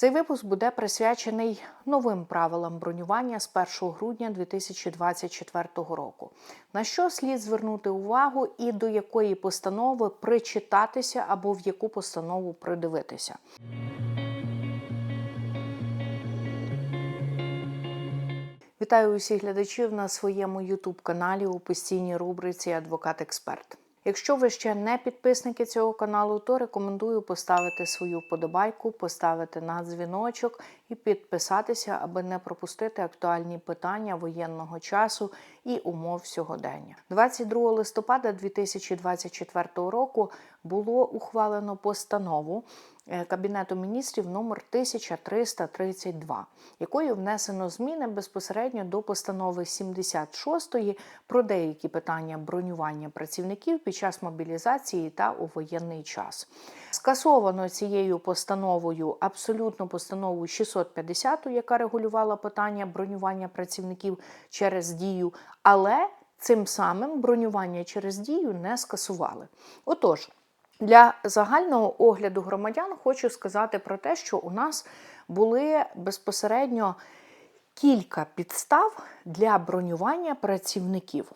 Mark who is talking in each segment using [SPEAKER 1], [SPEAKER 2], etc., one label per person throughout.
[SPEAKER 1] Цей випуск буде присвячений новим правилам бронювання з 1 грудня 2024 року. На що слід звернути увагу і до якої постанови причитатися або в яку постанову придивитися. Вітаю усіх глядачів на своєму youtube каналі у постійній рубриці Адвокат Експерт. Якщо ви ще не підписники цього каналу, то рекомендую поставити свою вподобайку, поставити на дзвіночок і підписатися, аби не пропустити актуальні питання воєнного часу і умов сьогодення. 22 листопада 2024 року було ухвалено постанову е, Кабінету міністрів номер 1332, якою внесено зміни безпосередньо до постанови 76 про деякі питання бронювання працівників під час мобілізації та у воєнний час. Скасовано цією постановою абсолютно постанову 650, яка регулювала питання бронювання працівників через дію, але цим самим бронювання через дію не скасували. Отож. Для загального огляду громадян хочу сказати про те, що у нас були безпосередньо кілька підстав для бронювання працівників.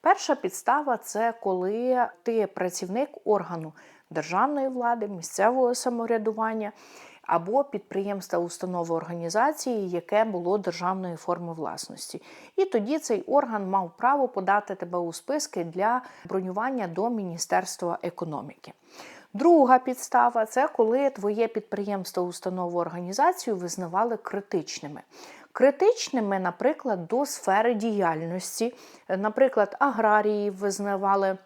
[SPEAKER 1] Перша підстава це коли ти працівник органу державної влади, місцевого самоврядування або підприємства, установи організації, яке було державної форми власності. І тоді цей орган мав право подати тебе у списки для бронювання до Міністерства економіки. Друга підстава це коли твоє підприємство, установу організацію визнавали критичними. Критичними, наприклад, до сфери діяльності, наприклад, аграрії визнавали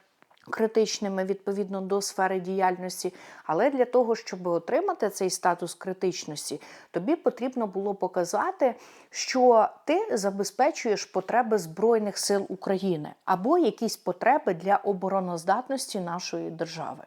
[SPEAKER 1] критичними відповідно до сфери діяльності. Але для того, щоб отримати цей статус критичності, тобі потрібно було показати, що ти забезпечуєш потреби Збройних сил України або якісь потреби для обороноздатності нашої держави.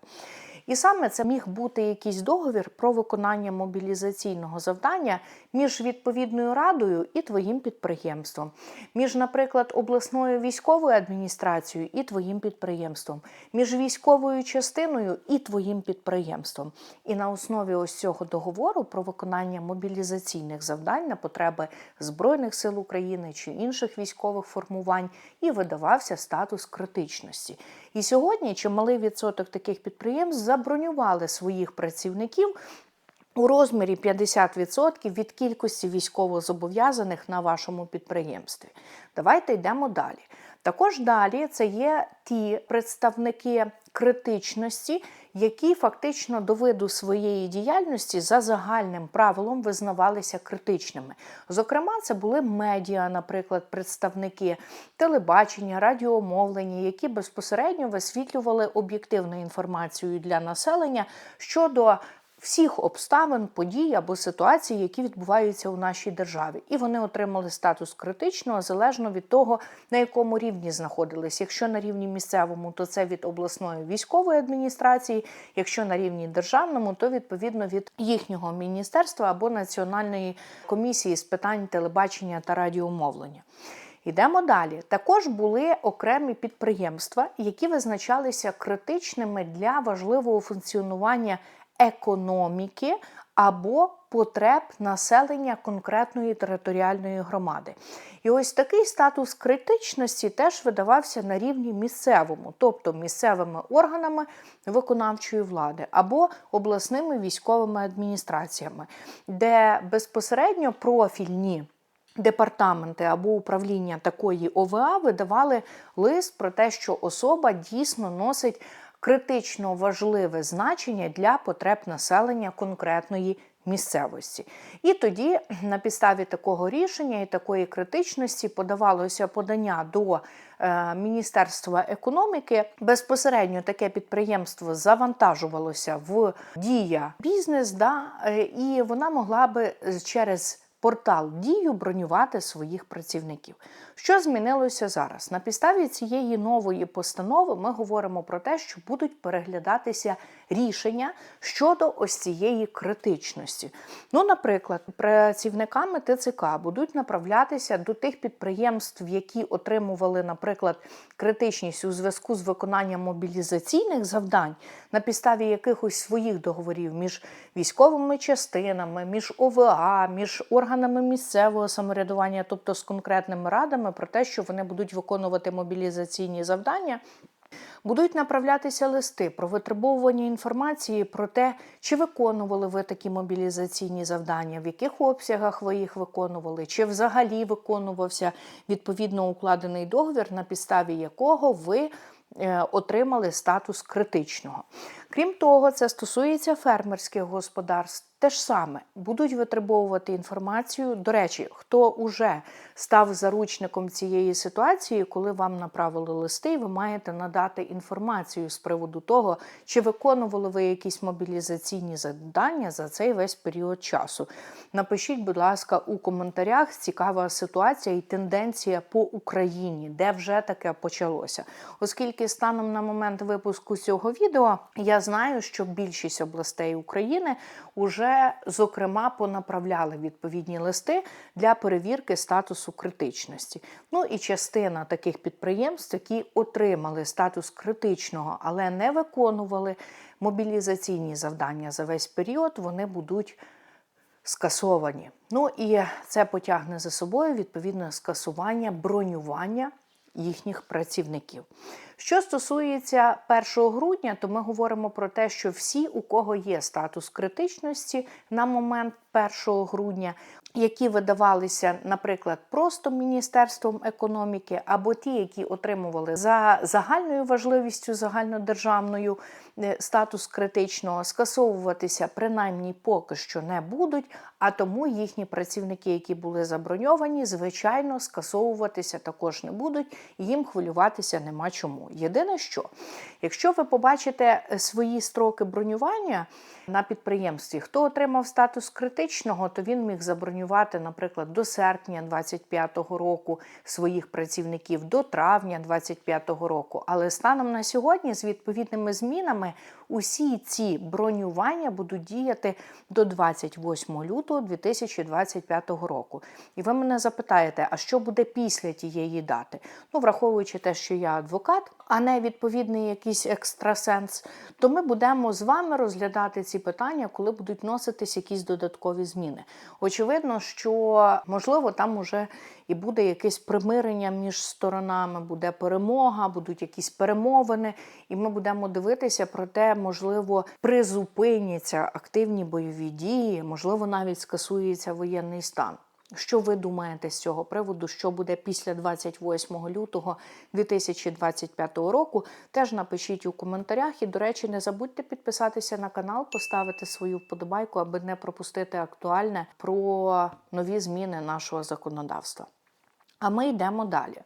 [SPEAKER 1] І саме це міг бути якийсь договір про виконання мобілізаційного завдання між відповідною радою і твоїм підприємством, між, наприклад, обласною військовою адміністрацією і твоїм підприємством, між військовою частиною і твоїм підприємством. І на основі ось цього договору про виконання мобілізаційних завдань на потреби Збройних сил України чи інших військових формувань і видавався статус критичності. І сьогодні чималий відсоток таких підприємств забронювали своїх працівників. У розмірі 50% від кількості військовозобов'язаних на вашому підприємстві. Давайте йдемо далі. Також далі це є ті представники критичності, які фактично до виду своєї діяльності за загальним правилом визнавалися критичними. Зокрема, це були медіа, наприклад, представники телебачення, радіомовлення, які безпосередньо висвітлювали об'єктивну інформацію для населення щодо всіх обставин, подій або ситуацій, які відбуваються у нашій державі, і вони отримали статус критичного залежно від того, на якому рівні знаходились. Якщо на рівні місцевому, то це від обласної військової адміністрації, якщо на рівні державному, то відповідно від їхнього міністерства або національної комісії з питань телебачення та радіомовлення. Йдемо далі. Також були окремі підприємства, які визначалися критичними для важливого функціонування економіки або потреб населення конкретної територіальної громади. І ось такий статус критичності теж видавався на рівні місцевому, тобто місцевими органами виконавчої влади або обласними військовими адміністраціями, де безпосередньо профільні. Департаменти або управління такої ОВА видавали лист про те, що особа дійсно носить критично важливе значення для потреб населення конкретної місцевості. І тоді на підставі такого рішення і такої критичності подавалося подання до е, Міністерства економіки. Безпосередньо таке підприємство завантажувалося в дія бізнес, да, е, і вона могла би через портал дію бронювати своїх працівників. Що змінилося зараз? На підставі цієї нової постанови ми говоримо про те, що будуть переглядатися рішення щодо ось цієї критичності. Ну, наприклад, працівниками ТЦК будуть направлятися до тих підприємств, які отримували, наприклад, критичність у зв'язку з виконанням мобілізаційних завдань, на підставі якихось своїх договорів між військовими частинами, між ОВА, між органами місцевого самоврядування, тобто з конкретними радами, про те, що вони будуть виконувати мобілізаційні завдання. Будуть направлятися листи про витребовування інформації про те, чи виконували ви такі мобілізаційні завдання, в яких обсягах ви їх виконували, чи взагалі виконувався відповідно укладений договір, на підставі якого ви е, отримали статус критичного. Крім того, це стосується фермерських господарств. Те ж саме будуть витребовувати інформацію. До речі, хто вже став заручником цієї ситуації, коли вам направили листи, і ви маєте надати інформацію з приводу того, чи виконували ви якісь мобілізаційні завдання за цей весь період часу. Напишіть, будь ласка, у коментарях цікава ситуація і тенденція по Україні, де вже таке почалося. Оскільки станом на момент випуску цього відео я знаю, що більшість областей України вже, зокрема, понаправляли відповідні листи для перевірки статусу критичності. Ну і частина таких підприємств, які отримали статус критичного, але не виконували мобілізаційні завдання за весь період, вони будуть скасовані. Ну і це потягне за собою відповідне скасування бронювання їхніх працівників. Що стосується 1 грудня, то ми говоримо про те, що всі, у кого є статус критичності на момент 1 грудня, які видавалися, наприклад, просто Міністерством економіки, або ті, які отримували за загальною важливістю загальнодержавною е, статус критичного, скасовуватися принаймні поки що не будуть. А тому їхні працівники, які були заброньовані, звичайно, скасовуватися також не будуть, їм хвилюватися нема чому. Єдине, що якщо ви побачите свої строки бронювання на підприємстві, хто отримав статус критичного, то він міг забронювати, наприклад, до серпня 2025 року своїх працівників, до травня 2025 року. Але станом на сьогодні, з відповідними змінами, усі ці бронювання будуть діяти до 28 лютого 2025 року. І ви мене запитаєте, а що буде після тієї дати? Ну, враховуючи те, що я адвокат, а не відповідний якийсь екстрасенс, то ми будемо з вами розглядати ці питання, коли будуть носитись якісь додаткові зміни. Очевидно, що можливо там уже і буде якесь примирення між сторонами, буде перемога, будуть якісь перемовини, і ми будемо дивитися про те, можливо, призупиняться активні бойові дії, можливо, навіть скасується воєнний стан. Що ви думаєте з цього приводу? Що буде після 28 лютого 2025 року? Теж напишіть у коментарях. І, до речі, не забудьте підписатися на канал, поставити свою вподобайку, аби не пропустити актуальне про нові зміни нашого законодавства. А ми йдемо далі.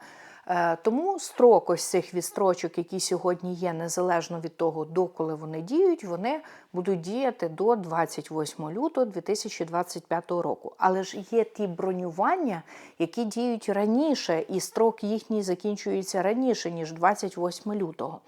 [SPEAKER 1] Е, Тому строк ось цих відстрочок, які сьогодні є, незалежно від того, доколи вони діють, вони будуть діяти до 28 лютого 2025 року. Але ж є ті бронювання, які діють раніше, і строк їхній закінчується раніше, ніж 28 лютого.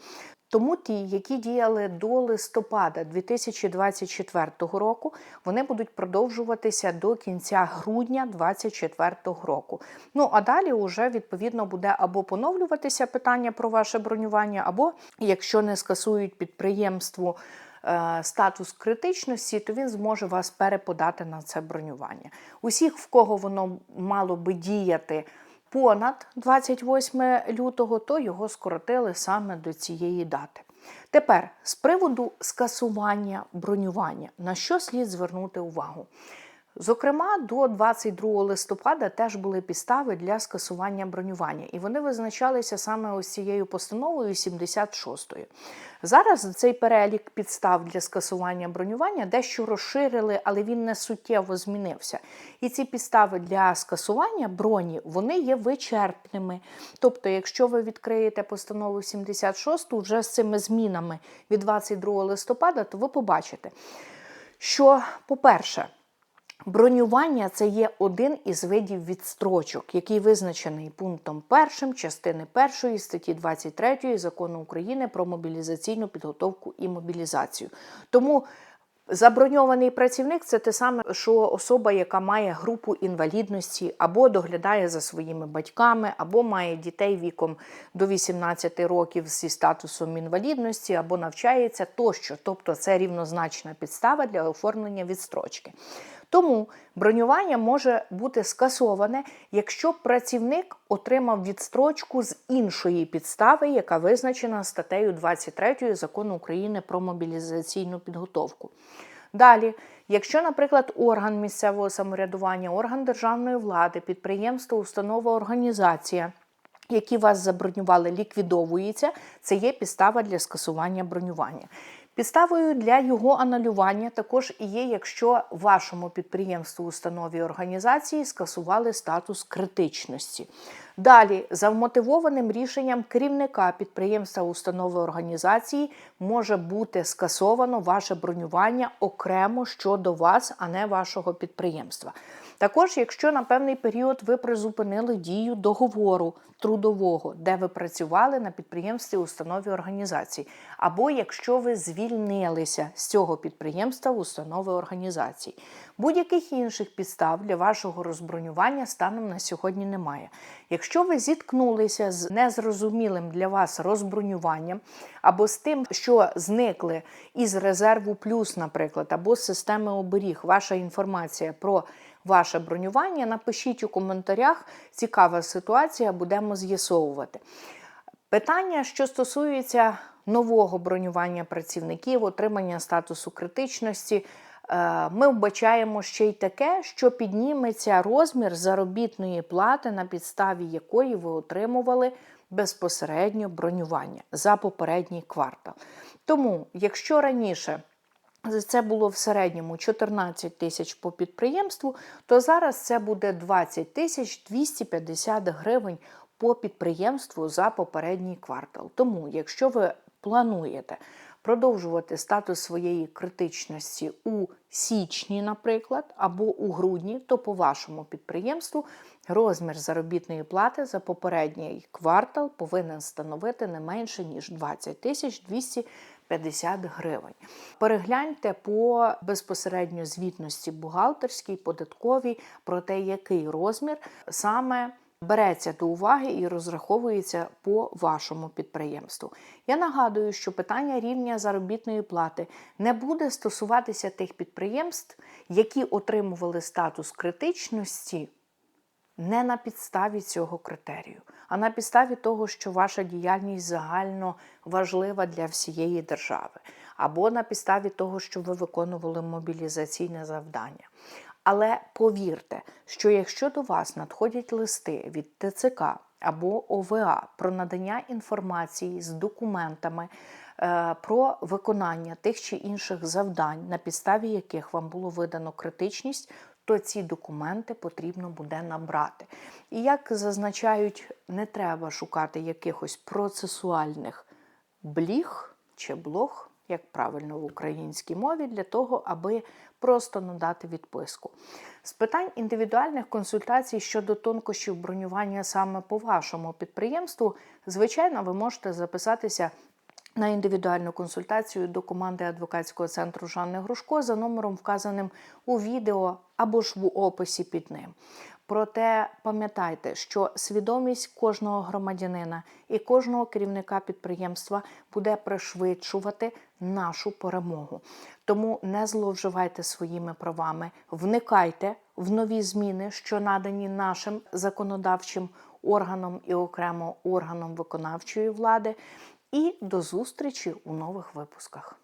[SPEAKER 1] Тому ті, які діяли до листопада 2024 року, вони будуть продовжуватися до кінця грудня 2024 року. Ну а далі вже відповідно буде або поновлюватися питання про ваше бронювання, або якщо не скасують підприємству. е, Статус критичності, то він зможе вас переподати на це бронювання. Усіх, в кого воно мало би діяти понад 28 лютого, то його скоротили саме до цієї дати. Тепер з приводу скасування бронювання, на що слід звернути увагу? Зокрема, до 22 листопада теж були підстави для скасування бронювання, і вони визначалися саме ось цією постановою 76-ї. Зараз цей перелік підстав для скасування бронювання дещо розширили, але він не суттєво змінився. І ці підстави для скасування броні вони є вичерпними. Тобто, якщо ви відкриєте постанову 76 вже з цими змінами від 22 листопада, то ви побачите, що, по-перше, Бронювання це є один із видів відстрочок, який визначений пунктом 1 частини 1 статті 23 закону України про мобілізаційну підготовку і мобілізацію. Тому Заброньований працівник це те саме, що особа, яка має групу інвалідності, або доглядає за своїми батьками, або має дітей віком до 18 років зі статусом інвалідності, або навчається тощо. Тобто це рівнозначна підстава для оформлення відстрочки. Тому бронювання може бути скасоване, якщо працівник отримав відстрочку з іншої підстави, яка визначена статтею 23 закону України про мобілізаційну підготовку. Далі, якщо, наприклад, орган місцевого самоврядування, орган державної влади, підприємство, установа, організація. Які вас забронювали, ліквідовується, це є підстава для скасування бронювання. Підставою для його анулювання також є, якщо вашому підприємству, установі організації скасували статус критичності. Далі, за вмотивованим рішенням керівника підприємства, установи організації може бути скасовано ваше бронювання окремо щодо вас, а не вашого підприємства. Також, якщо на певний період ви призупинили дію договору трудового, де ви працювали на підприємстві, установі організації, або якщо ви звільнилися з цього підприємства, установи організації. Будь-яких інших підстав для вашого розбронювання станом на сьогодні немає. Якщо ви зіткнулися з незрозумілим для вас розбронюванням, або з тим, що зникли із резерву плюс, наприклад, або з системи оберіг, ваша інформація про ваше бронювання, напишіть у коментарях. Цікава ситуація, будемо з'ясовувати. Питання, що стосується нового бронювання працівників, отримання статусу критичності. е, Ми вбачаємо ще й таке, що підніметься розмір заробітної плати, на підставі якої ви отримували безпосередньо бронювання за попередній квартал. Тому, якщо раніше це було в середньому 14 тисяч по підприємству, то зараз це буде 20 тисяч 250 гривень по підприємству за попередній квартал. Тому, якщо ви плануєте продовжувати статус своєї критичності у січні, наприклад, або у грудні, то по вашому підприємству розмір заробітної плати за попередній квартал повинен становити не менше ніж 20 тисяч 250 гривень. Перегляньте по безпосередньо звітності бухгалтерській, податковій про те, який розмір саме береться до уваги і розраховується по вашому підприємству. Я нагадую, що питання рівня заробітної плати не буде стосуватися тих підприємств, які отримували статус критичності не на підставі цього критерію, а на підставі того, що ваша діяльність загально важлива для всієї держави, або на підставі того, що ви виконували мобілізаційне завдання. Але повірте, що якщо до вас надходять листи від ТЦК або ОВА про надання інформації з документами е, про виконання тих чи інших завдань, на підставі яких вам було видано критичність, то ці документи потрібно буде набрати. І як зазначають, не треба шукати якихось процесуальних бліг чи блог, як правильно в українській мові, для того, аби просто надати відписку. З питань індивідуальних консультацій щодо тонкощів бронювання саме по вашому підприємству, звичайно, ви можете записатися. На індивідуальну консультацію до команди адвокатського центру Жанни Грушко за номером, вказаним у відео або ж в описі під ним. Проте пам'ятайте, що свідомість кожного громадянина і кожного керівника підприємства буде пришвидшувати нашу перемогу. Тому не зловживайте своїми правами, вникайте в нові зміни, що надані нашим законодавчим органам і окремо органам виконавчої влади. І до зустрічі у нових випусках.